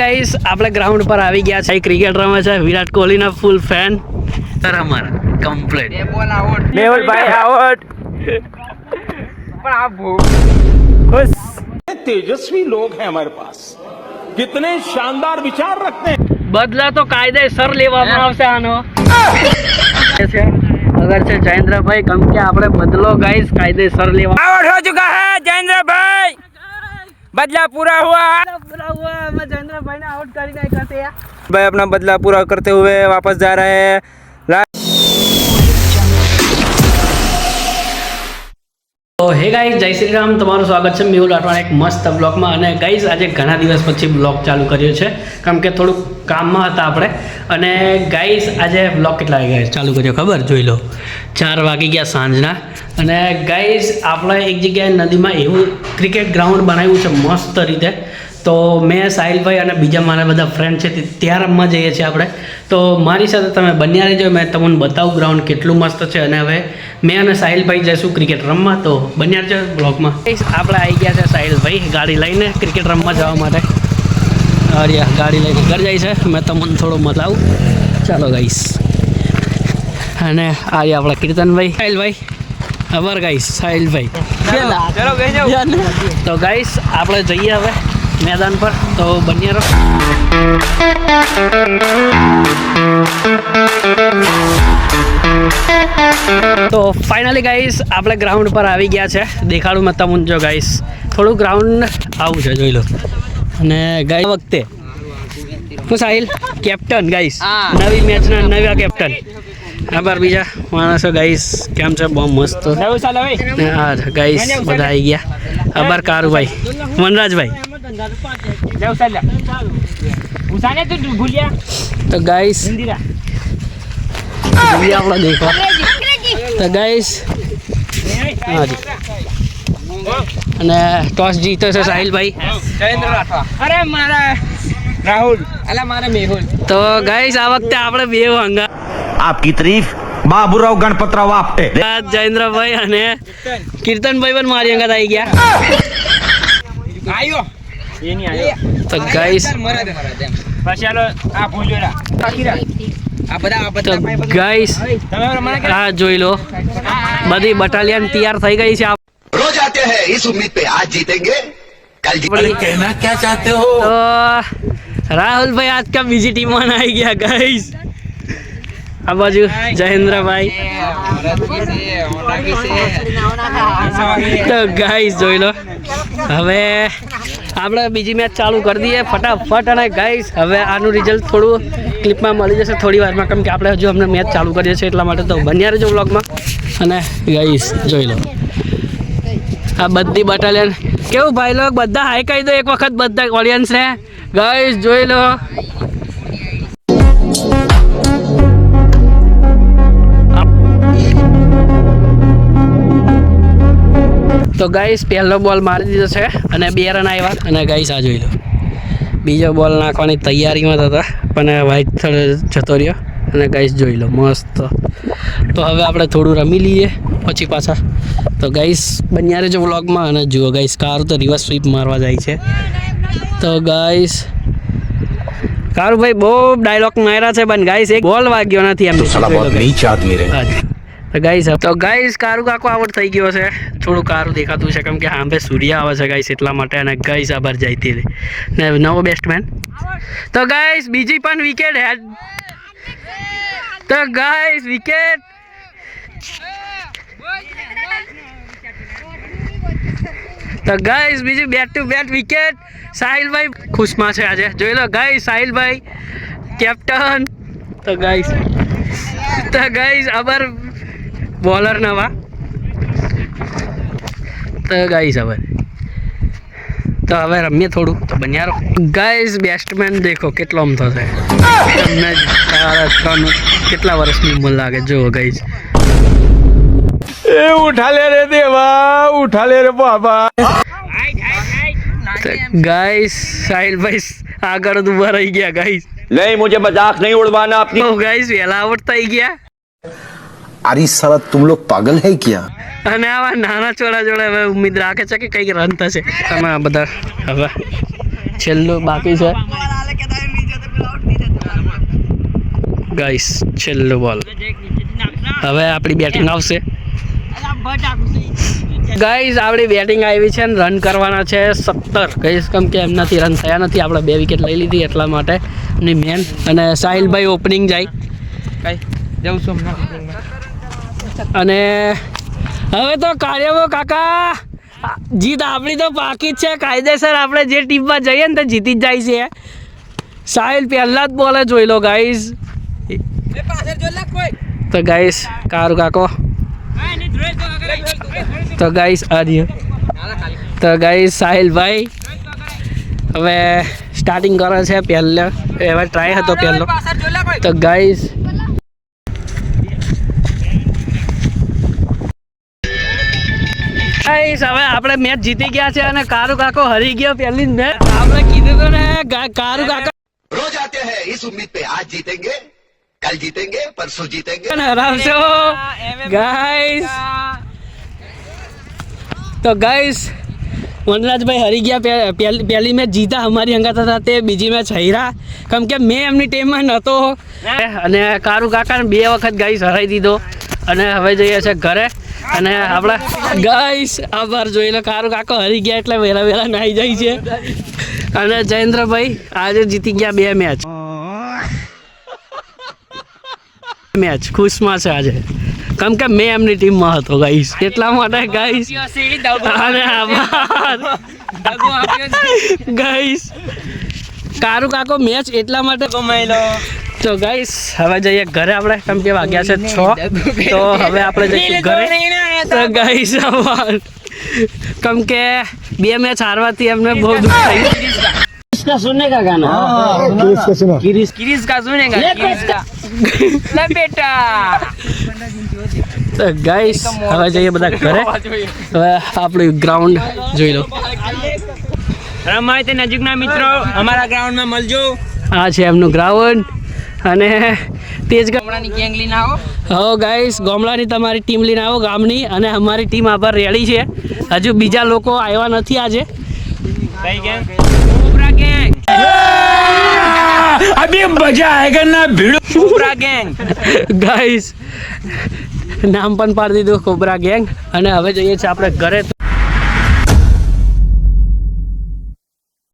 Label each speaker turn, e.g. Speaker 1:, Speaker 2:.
Speaker 1: Guys આપણે ground પર આવી ગયા છે. ક્રિકેટ રમે છે. વિરાટ કોહલીના ફૂલ ફેન સર અમારા કમ્પ્લીટ
Speaker 2: બે બોલ ભાઈ આઉટ
Speaker 3: પણ આ ભૂ
Speaker 4: તેજસ્વી લોગ હે હમારે પાસ. કિતને શાનદાર વિચાર રખતે
Speaker 1: બદલા તો કાયદેસર લેવામાં આવશે આનો. અગર છે જયેન્દ્રભાઈ કમ કે આપણે બદલો ગાઈસ કાયદેસર લેવા
Speaker 2: આવડ હો ચુકા હે
Speaker 1: જયેન્દ્રભાઈ. બદલા પૂરા હુઆ. પૂરા
Speaker 2: भाई अपना बदला पूरा करते हुए वापस जा रहे हैं ला-
Speaker 1: તો હે ગાઈઝ જય શ્રી રામ તમારું સ્વાગત છે મેહુલ રાઠવાડ એક મસ્ત બ્લોગમાં અને ગાઈઝ આજે ઘણા દિવસ પછી બ્લોગ ચાલુ કર્યો છે કારણ કે થોડુંક કામમાં હતા આપણે અને ગાઈઝ આજે બ્લોગ કેટલા વાગ્યા ચાલુ કર્યો ખબર જોઈ લો ચાર વાગી ગયા સાંજના અને ગાઈઝ આપણે એક જગ્યાએ નદીમાં એવું ક્રિકેટ ગ્રાઉન્ડ બનાવ્યું છે મસ્ત રીતે. તો મેં સાહિલભાઈ અને બીજા મારા બધા ફ્રેન્ડ છે ત્યાં રમવા જઈએ છીએ આપણે. તો મારી સાથે તમે બન્યા રહેજો, મેં તમને બતાવું ગ્રાઉન્ડ કેટલું મસ્ત છે અને હવે મેં અને સાહિલભાઈ જઈશું ક્રિકેટ રમવા. તો બન્યા રહેજો બ્લોગમાં આપણે આવી ગયા છે સાહિલભાઈ, ગાડી લઈને ક્રિકેટ રમવા જવા માટે. અરે ગાડી લઈને ઘર જાય છે. મેં તમને થોડો બતાવું. ચાલો ગાઈશ અને આ રહ્યા આપણા કીર્તનભાઈ. સાહિલભાઈ અમાર ગાઈસ સાહિલભાઈ. તો ગાઈસ આપણે જઈએ હવે મેદાન પર. તો બન્યા રહો. તો ફાઇનલી ગાઈસ આપણે ગ્રાઉન્ડ પર આવી ગયા છે. દેખાડું મતા મુંજો ગાઈસ. થોડું ગ્રાઉન્ડ આવું છે જોઈ લો. અને ગઈ વખતે. હું સાહિલ કેપ્ટન ગાઈસ. નવી મેચના નવા કેપ્ટન આભાર બીજા માણસો ગાઈસ કેમ છે? બહુ મસ્ત. હા ગાઈસ બધા આવી ગયા. આભાર કારુભાઈ
Speaker 2: મનરાજભાઈ
Speaker 1: તો ગાઈસ તો ગાઈસ અને ટોસ જીતો છે સાહિલભાઈ.
Speaker 2: અરે મારા રાહુલ. અલા મારા મેહુલ.
Speaker 1: તો ગાઈસ આ વખતે આપણે બે હંગા
Speaker 5: આપકી તરીફ બાબુરાવ ગણપતરાવ આપે
Speaker 1: જયેન્દ્રભાઈ અને કીર્તનભાઈ પણ મારી અંગત આવી ગયા આયો જોઈ લો બધી બટાલિયન તૈયાર થઈ ગઈ છે
Speaker 6: રોજ આતે હૈ
Speaker 1: રાહુલ ભાઈ આજ કા બીજી ટીમમાં આવી ગયા ગાઈસ આ બાજુ જયેન્દ્રભાઈ તો ગાઈસ જોઈ લો. હવે આપણે બીજી મેચ ચાલુ કરી દઈએ ફટાફટ અને ગાઈસ હવે આનું રિઝલ્ટ થોડું ક્લિપમાં મળી જશે થોડી વારમાં, કેમ કે આપણે હજુ અમને મેચ ચાલુ કરીએ છીએ એટલા માટે તો બન્યા રહેજો બ્લોગમાં અને ગાઈસ જોઈ લો. આ બધી બટાલિયન કેવું ભાઈ લોક બધા હાઈ કહી દો એક વખત બધા ઓડિયન્સને ગાઈસ જોઈ લો. તો ગાઈસ પહેલો બોલ મારી દીધો છે અને બે રન આવ્યા અને ગાઈસ આ જોઈ લો. બીજો બોલ નાખવાની તૈયારીમાં હતા પણ વ્હાઇટ થર્ડ જતો રહ્યો. અને ગાઈસ જોઈ લો મસ્ત. તો હવે આપણે થોડું રમી લઈએ પછી પાછા. તો ગાઈસ બન્યારે જો વ્લોગમાં અને જુઓ ગાઈસ કાર તો રિવર્સ સ્વીપ મારવા જાય છે. તો ગાઈસ કારુભાઈ બહુ ડાયલોગ માર્યા છે પણ ગાઈસ એક બોલ વાગ્યો નથી એમ.
Speaker 5: નીચ
Speaker 1: આદમી રહે ગાઈસ તો ગાઈસ કારું કાકો, આવડ થઈ ગયો છે. થોડું કારું દેખાતું છે, કેમ કે હાંભે સૂર્ય આવે છે ગાઈસ એટલા માટે અને ગાઈસ આભાર જઈતી ને નવો બેસ્ટમેન તો ગાઈસ બીજી પણ વિકેટ હેડ તો ગાઈસ વિકેટ તો ગાઈસ બીજી બેટ ટુ બેટ વિકેટ સાહિલભાઈ ખુશમાં છે આજે. જોઈ લો ગાઈસ સાહિલભાઈ કેપ્ટન તો ગાઈસ તો ગાઈસ આભાર બોલર નવા. તો ગાઈસ હવે. તો હવે રમીએ થોડું. તો બન્યા બન્યારો ગાઈસ બેસ્ટમેન દેખો કેટલો આમ થશે. તમને ત્રણ કેટલા વર્ષની ઉંમર લાગે? જુઓ ગાઈસ
Speaker 2: એ ઉઠા લે રે દેવા ઉઠા લે રે બાબા.
Speaker 1: ગાઈસ સાહિલભાઈ આગળ ઊભા રહી ગયા
Speaker 5: ગાઈઝ નહીં મુજબ મજાક નહીં ઉડવાના
Speaker 1: આપની. ગાઈસ વેલા આવડતા ગયા.
Speaker 6: આરી સાલા તુમ લોગ પાગલ હે ક્યાં?
Speaker 1: અને આવા નાના છોડા જોડે હવે ઉમ્મીદ રાખે છે કે કંઈક રન થશે. તમે આ બધા હવે છેલ્લું બાકી છે. ગાઈસ છેલ્લો બોલ. હવે આપણી બેટિંગ આવશે. ગાઈસ આપણી બેટિંગ આવી છે ને રન કરવાના છે સત્તર. કહીશ કેમ કે એમનાથી રન થયા નથી. આપણે બે વિકેટ લઈ લીધી એટલા માટે. ની મેન અને સાહિલભાઈ ઓપનિંગ જાય.
Speaker 3: કઈ? જવું છું
Speaker 1: અને હવે તો કાર્યવો કાકા જીત આપણી તો પાકી જ છે. કાયદેસર આપણે જે ટીમમાં જઈએ ને તો જીતી જ જાય છે. સાહિલ પહેલા જ બોલે જોઈ લો ગાઈસ તો ગાઈસ કારું કાકો. તો ગાઈસ આ રહ્યો. તો ગાઈસ સાહિલભાઈ હવે સ્ટાર્ટિંગ કરે છે પહેલાં. એવા ટ્રાય હતો પહેલો. તો ગાઈસ ગાઈસ હવે આપણે મેચ જીતી ગયા છે અને કારુ કાકો હરી ગયો પહેલી જ મેચ આપણે કીધું તો ને કારુ કાકા.
Speaker 6: રોજ આતે હે ઇસ ઉમ્મીદ પે આજ જીતેંગે કલ જીતેંગે પરસો
Speaker 1: જીતેંગે. હરાવશો ગાઈસ. તો ગાઈસ વનરાજભાઈ હરી ગયા પહેલી મેચ જીતા અમારી અંગત હતા તે બીજી મેચ હર્યા. કેમ કે મેં એમની ટીમમાં નહોતો અને કારુ કાકાને બે વખત ગાઈસ હરાઈ દીધો. અને હવે જઈએ છે ઘરે. અને આપણા ગાઈસ આભાર જોઈ લો. કારુ કાકો હરી ગયા એટલે વહેલા વહેલા નાઈ જાય છે. અને જયેન્દ્રભાઈ, આજે જીતી ગયા બે મેચ મેચ ખુશમાં છે આજે. કેમ કે મેં એમની ટીમમાં હતો ગાઈસ એટલા માટે ગાઈસ અને આભાર. ગાઈસ કારું કાકો મેચ એટલા માટે તો ગાઈસ હવે જઈએ ઘરે આપણે. કેમ કે વાગ્યા છે છ. તો હવે આપણે જઈએ ઘરે. તો ગાઈસ કેમ કે બે મેચ હારવાથી એમને બહુ દુઃખ થયું.
Speaker 3: સુને કા
Speaker 1: ગાના કિરીશ હવે જઈએ બધા ઘરે. હવે આપણું ગ્રાઉન્ડ જોઈ લો.
Speaker 3: રમાય તે નજીકના મિત્રો અમારા ગ્રાઉન્ડમાં મળજો.
Speaker 1: આ છે એમનું ગ્રાઉન્ડ અને તેજ
Speaker 3: ગામડાની ગેંગ લઈને આવો.
Speaker 1: હો ગાઈસ ગામડાની તમારી ટીમ લઈને આવો ગામની અને અમારી ટીમ આ પર રેડી છે. હજુ બીજા લોકો આવ્યા નથી આજે.
Speaker 2: અભી મજા આયેગા ના ભીડ?
Speaker 3: Cobra gang.
Speaker 1: ગાઈસ નામ પણ પાડી દીધું કોબરા ગેંગ. અને હવે જઈએ છીએ આપણે ઘરે